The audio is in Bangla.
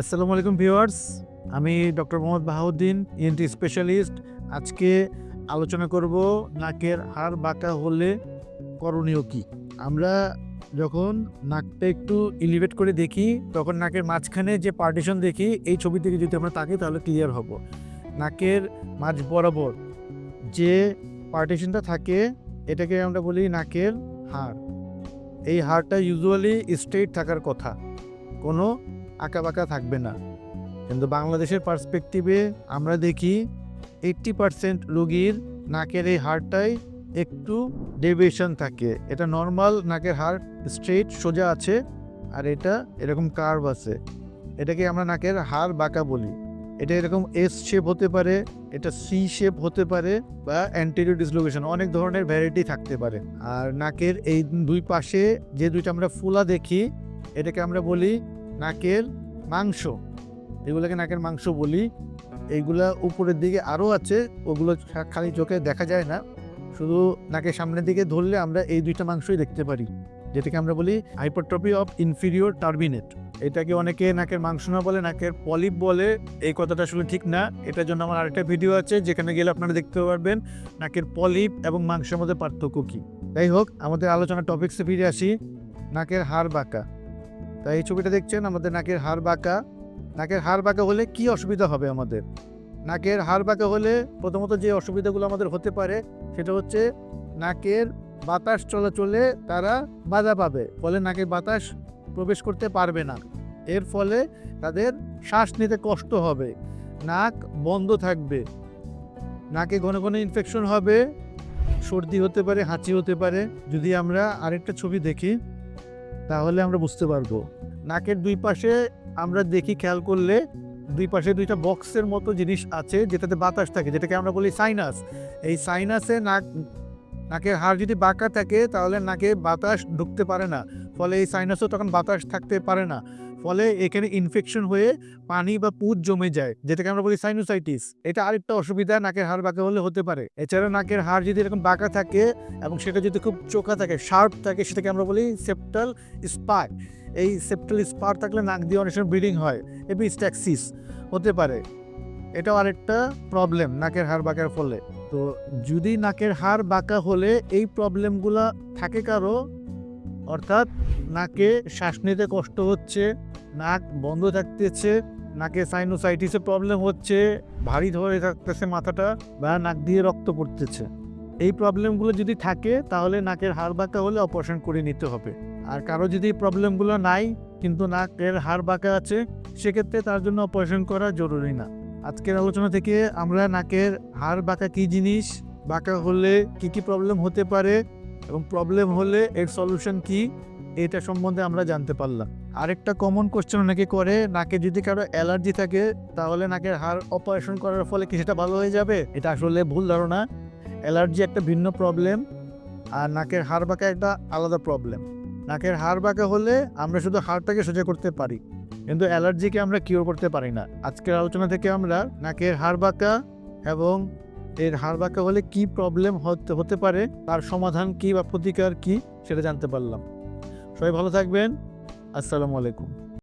আসসালামু আলাইকুম ভিউয়ার্স, আমি doctor Mohammad Bahauddin ENT specialist আজকে আলোচনা করব নাকের হাড় বাঁকা হলে করণীয় কি। আমরা যখন নাকটা একটু ইলিভেট করে দেখি, তখন নাকের মাঝখানে যে পার্টিশন দেখি, এই ছবি থেকে যদি আমরা তাকি তাহলে ক্লিয়ার হব। নাকের মাঝ বরাবর যে পার্টিশনটা থাকে, এটাকে আমরা বলি নাকের হাড়। এই হাড়টা ইউজুয়ালি স্ট্রেট থাকার কথা। কোনো আঁকা বাঁকা থাকবে না। কিন্তু বাংলাদেশের পার্সপেক্টিভে আমরা দেখি এইট্টি পার্সেন্ট রোগীর নাকের এই হাড়টাই একটু ডেভিয়েশন থাকে। এটা নর্মাল নাকের হাড় স্ট্রেট সোজা আছে আর এটা এরকম কার্ভ আছে। এটাকে আমরা নাকের হাড় বাঁকা বলি। এটা এরকম এস শেপ হতে পারে, এটা সি শেপ হতে পারে বা অ্যান্টেরিয়র ডিসলোকেশন অনেক ধরনের ভ্যারাইটি থাকতে পারে। আর নাকের এই দুই পাশে যে দুইটা আমরা ফুলা দেখি, এটাকে আমরা বলি নাকের মাংস। এগুলোকে নাকের মাংস বলি। এইগুলা উপরের দিকে আরও আছে, ওগুলো খালি চোখে দেখা যায় না। শুধু নাকের সামনের দিকে ধরলে আমরা এই দুইটা মাংসই দেখতে পারি। যেটাকে আমরা বলি হাইপারট্রপি অফ ইনফিরিয়র টার্বিনেট। এটাকে অনেকে নাকের মাংস না বলে, নাকের পলিপ বলে। এই কথাটা আসলে ঠিক না। এটার জন্য আমার আরেকটা ভিডিও আছে, যেখানে গেলে আপনারা দেখতে পারবেন নাকের পলিপ এবং মাংসের মধ্যে পার্থক্য কী। যাই হোক, আমাদের আলোচনা টপিক্সে ফিরে আসি। নাকের হাড় বাঁকা। তাই এই ছবিটা দেখছেন আমাদের নাকের হাড় বাঁকা। নাকের হাড় বাঁকা হলে কি অসুবিধা হবে আমাদের? নাকের হাড় বাঁকা হলে প্রথমত যে অসুবিধাগুলো আমাদের হতে পারে, সেটা হচ্ছে নাকের বাতাস চলাচলে তারা বাধা পাবে, ফলে নাকের বাতাস প্রবেশ করতে পারবে না। এর ফলে তাদের শ্বাস নিতে কষ্ট হবে, নাক বন্ধ থাকবে। নাকে ঘন ঘন ইনফেকশন হবে, সর্দি হতে পারে, হাঁচি হতে পারে। যদি আমরা আরেকটা ছবি দেখি তাহলে আমরা বুঝতে পারব। নাকের দুই পাশে আমরা দেখি খেয়াল করলে দুই পাশে দুইটা বক্সের মতো জিনিস আছে, যেটাতে বাতাস থাকে, যেটাকে আমরা বলি সাইনাস এই সাইনাসে নাক, নাকের হাড় যদি বাঁকা থাকে, তাহলে নাকে বাতাস ঢুকতে পারে না। ফলে এই সাইনাসও তখন বাতাস থাকতে পারে না। ফলে এখানে ইনফেকশন হয়ে পানি বা পুজ জমে যায়, যেটাকে আমরা বলি সাইনোসাইটিস এটা আরেকটা অসুবিধা, নাকের হাড় বাঁকা হলে হতে পারে। এছাড়া নাকের হাড় যদি এরকম বাঁকা থাকে এবং সেটা যদি খুব চোখা থাকে শার্প থাকে, সেটাকে আমরা বলি সেপ্টাল স্পার এই সেপ্টাল স্পার থাকলে নাক দিয়ে অনেক সময় ব্লিডিং হয় এপিস্ট্যাক্সিস হতে পারে। এটাও আরেকটা প্রবলেম নাকের হাড় বাঁকার ফলে। তো যদি নাকের হাড় বাঁকা হলে এই প্রবলেমগুলো থাকে কারও অর্থাৎ নাকে শ্বাস নিতে কষ্ট হচ্ছে, নাক বন্ধ থাকতেছে, নাকে সাইনোসাইটিসের প্রবলেম হচ্ছে, ভারী ধরে থাকতেছে মাথাটা বা নাক দিয়ে রক্ত পড়তেছে। এই প্রবলেমগুলো যদি থাকে, তাহলে নাকের হাড় বাঁকা হলে অপারেশন করে নিতে হবে। আর কারও যদি এই প্রবলেমগুলো নাই, কিন্তু নাকের হাড় বাঁকা আছে, সেক্ষেত্রে তার জন্য অপারেশন করা জরুরি না। আজকের আলোচনা থেকে আমরা নাকের হাড় বাঁকা কী জিনিস, বাঁকা হলে কি কি প্রবলেম হতে পারে এবং প্রবলেম হলে এর সলিউশন কি? এটা সম্বন্ধে আমরা জানতে পারলাম। আরেকটা কমন কোশ্চেন অনেকে করে, নাকে যদি কারও অ্যালার্জি থাকে, তাহলে নাকের হাড় অপারেশন করার ফলে কি সেটা ভালো হয়ে যাবে? এটা আসলে ভুল ধারণা। অ্যালার্জি একটা ভিন্ন প্রবলেম আর নাকের হাড় বাঁকা একটা আলাদা প্রবলেম নাকের হাড় বাঁকা হলে আমরা শুধু হাড়টাকে সোজা করতে পারি, কিন্তু অ্যালার্জিকে আমরা কিওর করতে পারি না। আজকের আলোচনা থেকে আমরা নাকের হাড় বাঁকা এবং এর হাড় বাঁকা হলে কি প্রবলেম হতে হতে পারে, তার সমাধান কি বা প্রতিকার কি, সেটা জানতে পারলাম। সবাই ভালো থাকবেন। আসসালামু আলাইকুম।